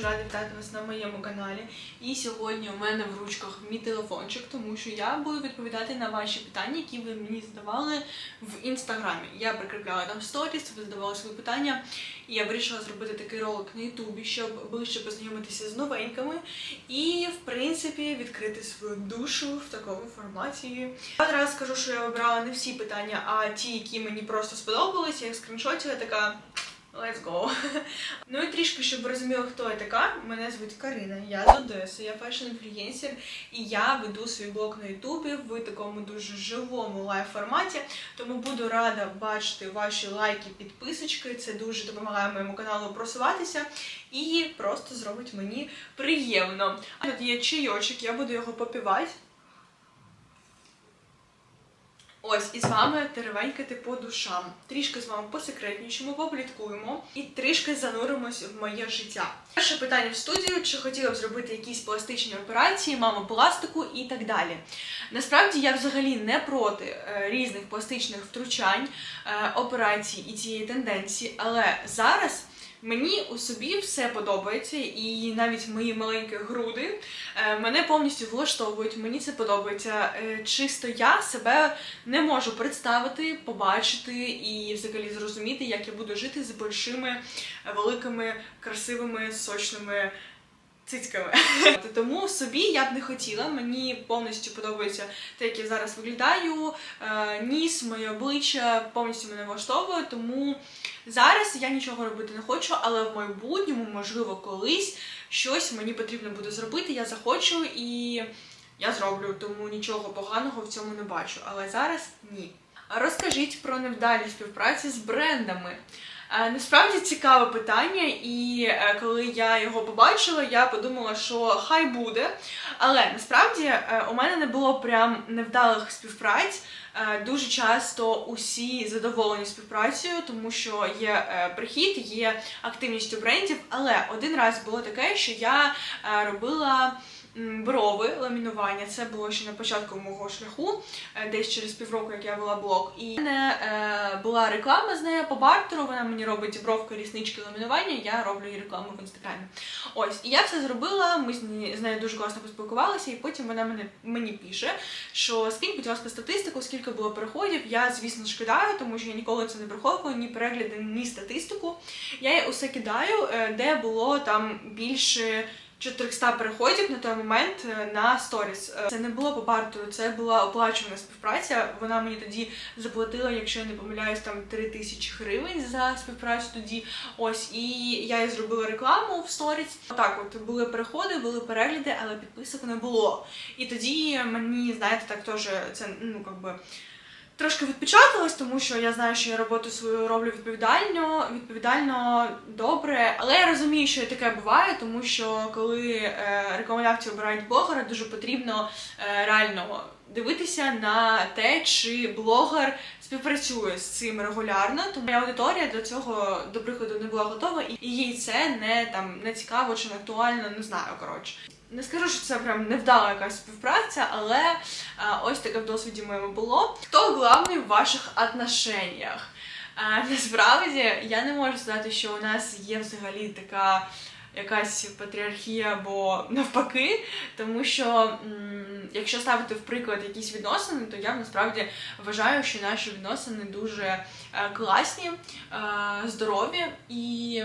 Дуже рада вітати вас на моєму каналі. І сьогодні у мене в ручках мій телефончик, тому що я буду відповідати на ваші питання, які ви мені задавали в інстаграмі. Я прикріпляла там сторіс, ви задавали свої питання, і я вирішила зробити такий ролик на Ютубі, щоб ближче познайомитися з новенькими і, в принципі, відкрити свою душу в такому форматі. Я одразу скажу, що я вибрала не всі питання, а ті, які мені просто сподобались. Я їх скріншотила така. Let's go. Ну і трішки, щоб ви розуміли, хто я така. Мене звуть Карина, я з Одеси, я фешн-інфлюєнсер, і я веду свій блог на Ютубі в такому дуже живому лайв форматі. Тому буду рада бачити ваші лайки, підписочки. Це дуже допомагає моєму каналу просуватися і просто зробить мені приємно. А тут є чайочок, я буду його попівати. Ось і з вами теревенькати по душам. Трішки з вами посекретнішимо, попліткуємо і трішки зануримось в моє життя. Перше питання в студію: чи хотіла б зробити якісь пластичні операції, мама пластику і так далі. Насправді я взагалі не проти е, різних пластичних втручань, е, операцій і цієї тенденції, але зараз. Мені у собі все подобається, і навіть мої маленькі груди е, мене повністю влаштовують. Мені це подобається. Е, Чисто я себе не можу представити, побачити і взагалі зрозуміти, як я буду жити з большими, великими, красивими, сочними. Цицьками. Тому собі я б не хотіла. Мені повністю подобається те, як я зараз виглядаю. Е, Ніс, моє обличчя повністю мене влаштовує, тому зараз я нічого робити не хочу, але в майбутньому, можливо, колись щось мені потрібно буде зробити. Я захочу і я зроблю, тому нічого поганого в цьому не бачу. Але зараз ні. Розкажіть про невдалі співпраці з брендами. Е, Насправді цікаве питання, і е, коли я його побачила, я подумала, що хай буде. Але насправді е, у мене не було прям невдалих співпраць. Дуже часто усі задоволені співпрацею, тому що є прихід, є активність у брендів. Але один раз було таке, що я робила. Брови ламінування, це було ще на початку мого шляху, е, десь через півроку, як я вела блог. І в мене е, була реклама з нею по бартеру. Вона мені робить бровки, ріснички, ламінування. Я роблю їй рекламу в інстаграмі. Ось, і я все зробила. Ми з нею, дуже класно поспілкувалися, і потім вона мене мені пише, що скинь, будь ласка, статистику, скільки було переходів. Я, звісно ж, кидаю, тому що я ніколи це не приховую, ні перегляди, ні статистику. Я їй усе кидаю, е, де було там більше. 400 переходів на той момент е, на сторіс. Е, Це не було по бартеру, це була оплачувана співпраця. Вона мені тоді заплатила, якщо я не помиляюсь, там 3 тисячі гривень за співпрацю тоді. Ось і я їй зробила рекламу в сторіс. Так, от були переходи, були перегляди, але підписок не було. І тоді мені, знаєте, так теж це ну якби. Трошки відпечаталась, тому що я знаю, що я роботу свою роблю відповідально, відповідально добре. Але я розумію, що і таке буває, тому що коли е, рекомендації обирають блогера, дуже потрібно е, реально дивитися на те, чи блогер співпрацює з цим регулярно. Тому моя аудиторія до цього до прикладу не була готова, і їй це не там не цікаво чи не актуально, не знаю. Коротше. Не скажу, що це прям невдала якась співпраця, але а, ось таке в досвіді моєму було. Хто главний в ваших отношеннях? А, насправді я не можу сказати, що у нас є взагалі така якась патріархія або навпаки, тому що м, якщо ставити в приклад якісь відносини, то я насправді вважаю, що наші відносини дуже е, класні, е, здорові і.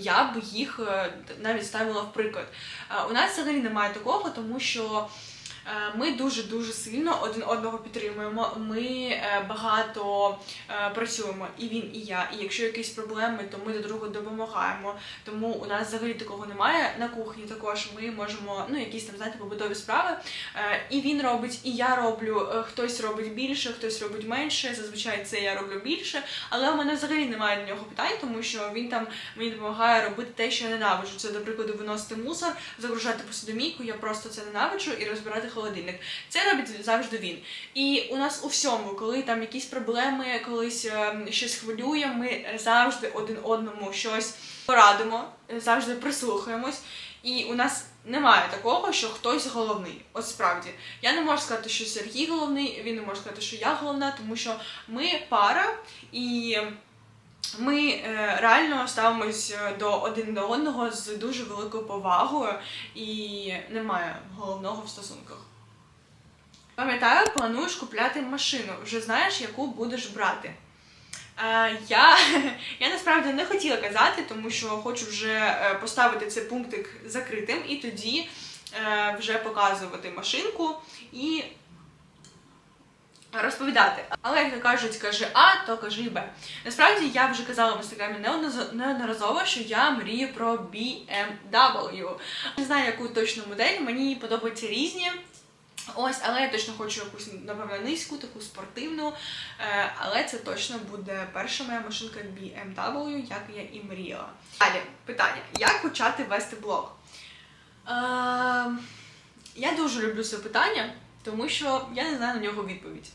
Я б їх е, навіть ставила в приклад. Е, У нас взагалі немає такого, тому що ми дуже дуже сильно один одного підтримуємо. Ми е, багато е, працюємо, і він, і я. І якщо якісь проблеми, то ми до друга допомагаємо. Тому у нас взагалі такого немає. На кухні також ми можемо ну якісь там знаєте побутові справи. Е, І він робить, і я роблю. Е, Хтось робить більше, хтось робить менше. Зазвичай це я роблю більше. Але у мене взагалі немає до нього питань, тому що він там мені допомагає робити те, що я ненавиджу. Це, до прикладу, виносити мусор, загружати посудомійку. Я просто це ненавиджу і розбирати холодильник. Це робить завжди він. І у нас у всьому, коли там якісь проблеми, колись е, щось хвилює, ми завжди один одному щось порадимо, завжди прислухаємось. І у нас немає такого, що хтось головний. От справді. Я не можу сказати, що Сергій головний, він не може сказати, що я головна, тому що ми пара і Ми е, реально ставимось е, до один до одного з дуже великою повагою і немає головного в стосунках. Пам'ятаю, плануєш купляти машину, вже знаєш, яку будеш брати. Е, я, я насправді не хотіла казати, тому що хочу вже поставити цей пунктик закритим і тоді вже показувати машинку і розповідати. Але як кажуть, кажи А, то кажи Б. Насправді я вже казала в інстаграмі неодноразово, що я мрію про BMW. Не знаю, яку точну модель, мені подобаються різні. Ось, але я точно хочу якусь, напевно, низьку, таку спортивну. Е, але це точно буде перша моя машинка BMW, як я і мріяла. Далі питання: як почати вести блог? Е, я дуже люблю це питання, тому що я не знаю на нього відповідь.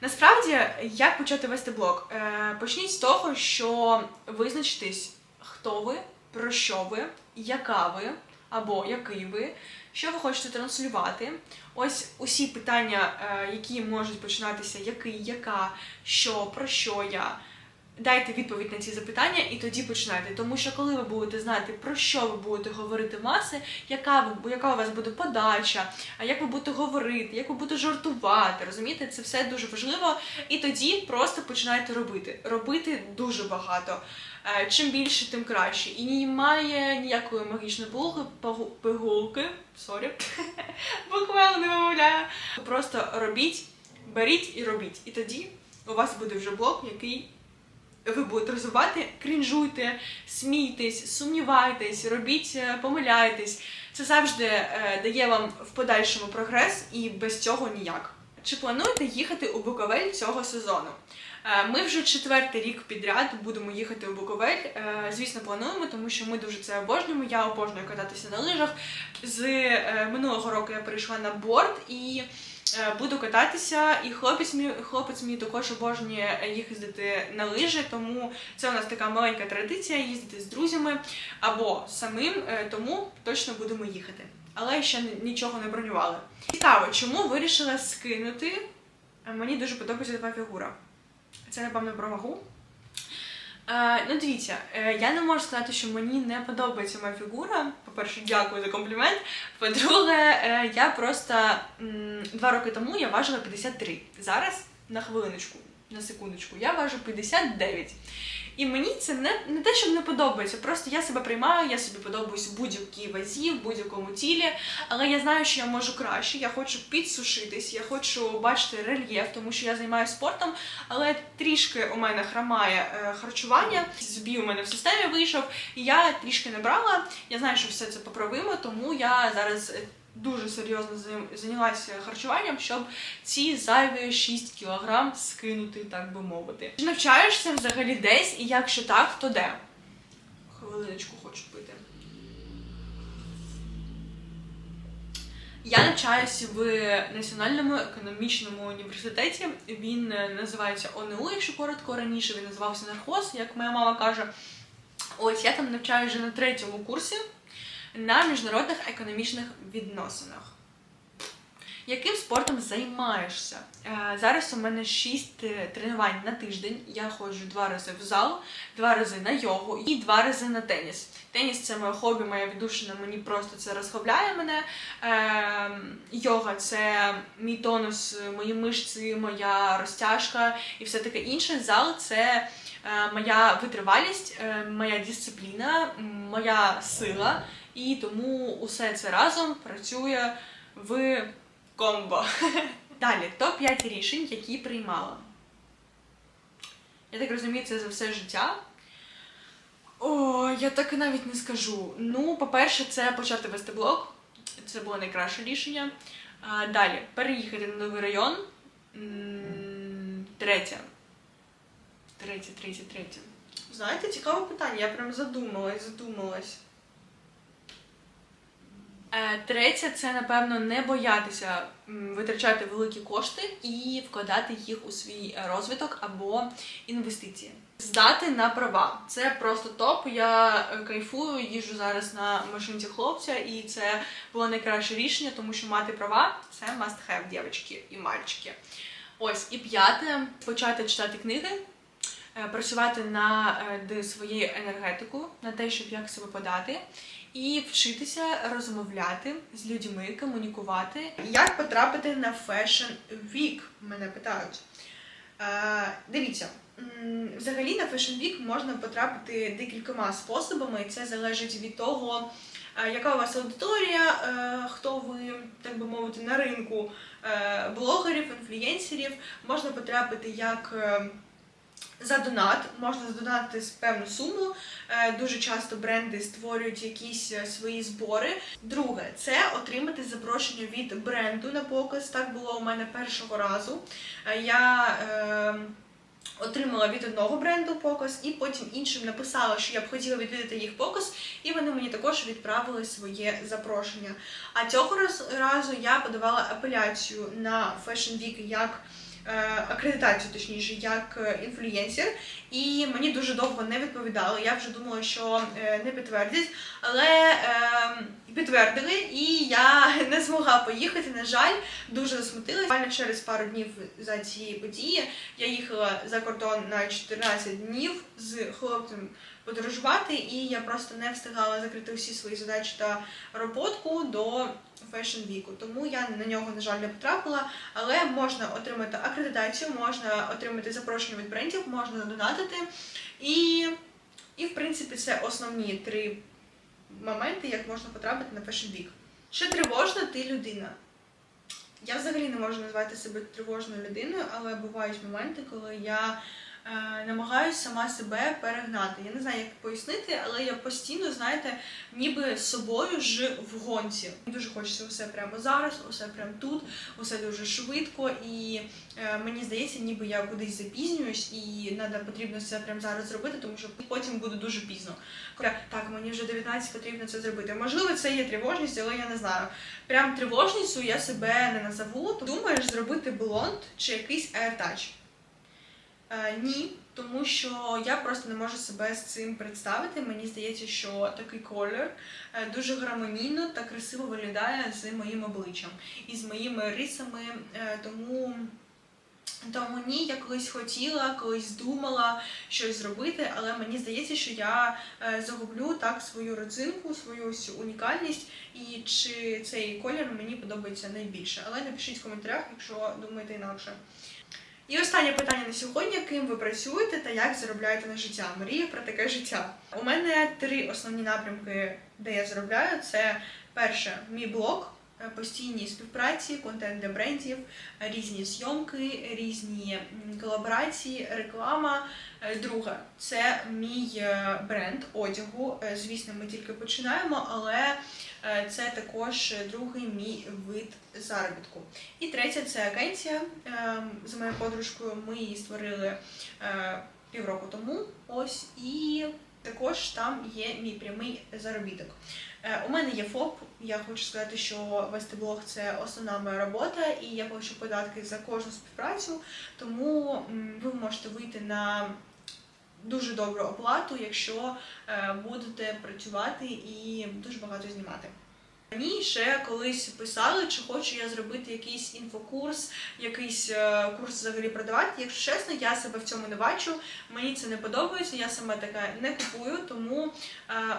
Насправді, як почати вести блог? Е, почніть з того, що визначитесь, хто ви, про що ви, яка ви або який ви, що ви хочете транслювати. Ось усі питання, е, які можуть починатися, який, яка, що, про що я. Дайте відповідь на ці запитання і тоді починайте. Тому що коли ви будете знати, про що ви будете говорити маси, яка ви яка у вас буде подача, а як ви будете говорити, як ви будете жартувати, розумієте, це все дуже важливо. І тоді просто починайте робити. Робити дуже багато. Е, Чим більше, тим краще. І немає ніякої магічної пагу- пигулки. Сорі, буквально не вимовляю. Просто робіть, беріть і робіть. І тоді у вас буде вже блог, який ви будете розвивати, крінжуйте, смійтесь, сумнівайтесь, робіть, е, помиляйтесь. Це завжди е, дає вам в подальшому прогрес і без цього ніяк. Чи плануєте їхати у Буковель цього сезону? Е, Ми вже четвертий рік підряд будемо їхати у Буковель. Звісно, плануємо, тому що ми дуже це обожнюємо. Я обожнюю кататися на лижах. З минулого року я перейшла на борт і буду кататися. І хлопець мій хлопець мій також обожнює їздити на лижі, тому це у нас така маленька традиція їздити з друзями або самим, е, тому точно будемо їхати. Але ще нічого не бронювали. Цікаво, чому вирішила скинути? Е, Мені дуже подобається така фігура. Це, напевно, про вагу. Е, ну, дивіться, е, я не можу сказати, що мені не подобається моя фігура. По-перше, дякую за комплімент. По-друге, е, я просто два роки тому я важила 53. Зараз на хвилиночку, на секундочку, я важу 59. І мені це не, не те, що не подобається. Просто я себе приймаю, я собі подобаюсь в будь-якій вазі, в будь-якому тілі. Але я знаю, що я можу краще. Я хочу підсушитись, я хочу бачити рельєф, тому що я займаюся спортом, але трішки у мене хромає е, харчування. Збій у мене в системі вийшов, і я трішки набрала. Я знаю, що все це поправимо, тому я зараз. Дуже серйозно зайнялася харчуванням, щоб ці зайві 6 кілограм скинути, так би мовити. Чи навчаєшся взагалі десь, і якщо так, то де? Хвилиночку хочу пити. Я навчаюся в Національному економічному університеті. Він е, називається ОНУ, якщо коротко. Раніше він називався нархоз, як моя мама каже. Ось я там навчаюся вже на третьому курсі на міжнародних економічних відносинах. Яким спортом займаєшся? Е, Зараз у мене 6 тренувань на тиждень. Я ходжу два рази в зал, два рази на йогу і два рази на теніс. Теніс це моє хобі, моя віддушина, мені просто це розслабляє мене. Е, йога це мій тонус, мої мишці, моя розтяжка і все таке інше. Зал це е, моя витривалість, е, моя дисципліна, моя сила. І тому усе це разом працює в комбо. Далі, топ-5 рішень, які приймала. Я так розумію, це за все життя. О, я так навіть не скажу. Ну, по-перше, це почати вести блог. Це було найкраще рішення. А, далі, переїхати на новий район. Третє. Третє, третє, третє. Знаєте, цікаве питання. Я прям задумалась, задумалась. Е, Третє, це напевно не боятися витрачати великі кошти і вкладати їх у свій е, розвиток або інвестиції. Здати на права. Це просто топ. Я е, кайфую, їжджу зараз на машинці хлопця, і це було найкраще рішення, тому що мати права це must have, дівчатки і мальчики. Ось і п'яте почати читати книги. працювати на е, де свою енергетику, на те, щоб як себе подати, і вчитися розмовляти з людьми, комунікувати. Як потрапити на Fashion Week? Мене питають. Е, дивіться, взагалі на Fashion Week можна потрапити декількома способами. Це залежить від того, е, яка у вас аудиторія, е, хто ви, так би мовити, на ринку е, блогерів, інфлюєнсерів. Можна потрапити як за донат, можна задонатити з певну суму. Е, Дуже часто бренди створюють якісь е, свої збори. Друге, це отримати запрошення від бренду на показ. Так було у мене першого разу. Е, Я е, отримала від одного бренду показ, і потім іншим написала, що я б хотіла відвідати їх показ, і вони мені також відправили своє запрошення. А цього разу я подавала апеляцію на Fashion Week як акредитацію, точніше, як е, інфлюєнсер, і мені дуже довго не відповідали. Я вже думала, що е, не підтвердять, але е, підтвердили, і я не змогла поїхати. На жаль, дуже засмутилась. Буквально через пару днів за цієї події я їхала за кордон на 14 днів з хлопцем подорожувати, і я просто не встигала закрити усі свої задачі та роботку до Fashion Week. Тому я на нього, на жаль, не потрапила. Але можна отримати акредитацію, можна отримати запрошення від брендів, можна донатити. І, і в принципі, це основні три моменти, як можна потрапити на Fashion Week. Чи тривожна ти людина? Я взагалі не можу назвати себе тривожною людиною, але бувають моменти, коли я намагаюся сама себе перегнати. Я не знаю, як пояснити, але я постійно, знаєте, ніби з собою ж в гонці. Мені дуже хочеться усе прямо зараз, усе прямо тут, усе дуже швидко, і е, мені здається, ніби я кудись запізнююсь, і треба потрібно це прямо зараз зробити, тому що потім буде дуже пізно. Так, мені вже 19, потрібно це зробити. Можливо, це є тривожність, але я не знаю. Прям тривожністю я себе не назову. Думаєш зробити блонд чи якийсь AirTouch? Е, ні, тому що я просто не можу себе з цим представити. Мені здається, що такий колір е, дуже гармонійно та красиво виглядає з моїм обличчям і з моїми рисами. Е, тому. Тому ні, я колись хотіла, колись думала щось зробити, але мені здається, що я загублю так свою родзинку, свою ось унікальність, і чи цей колір мені подобається найбільше. Але напишіть в коментарях, якщо думаєте інакше. І останнє питання на сьогодні: ким ви працюєте та як заробляєте на життя? Мрію про таке життя. У мене три основні напрямки, де я заробляю. Це перше, мій блог, е, постійні співпраці, контент для брендів, різні зйомки, різні колаборації, реклама. Е, Друге, це мій е, бренд одягу. Е, Звісно, ми тільки починаємо, але це також другий мій вид заробітку. І третє це агенція. З моєю подружкою ми її створили півроку тому. Ось і також там є мій прямий заробіток. Е, У мене є ФОП. Я хочу сказати, що вести блог це основна моя робота, і я плачу податки за кожну співпрацю. Тому ви можете вийти на дуже добру оплату, якщо е, будете працювати і дуже багато знімати. Мені ще колись писали, чи хочу я зробити якийсь інфокурс, якийсь е, курс взагалі продавати. Якщо чесно, я себе в цьому не бачу. Мені це не подобається, я сама така не купую, тому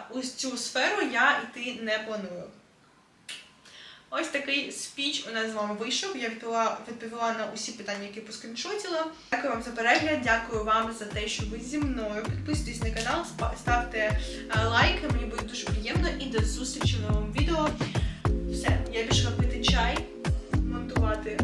ось у цю сферу я йти не планую. Ось такий спіч у нас з вами вийшов. Я відповіла, відповіла на усі питання, які поскріншотіла. Дякую вам за перегляд, дякую вам за те, що ви зі мною. Підписуйтесь на канал, ставте е, лайк, мені буде дуже приємно і до зустрічі в новому відео. Все, я пішла пити чай, монтувати.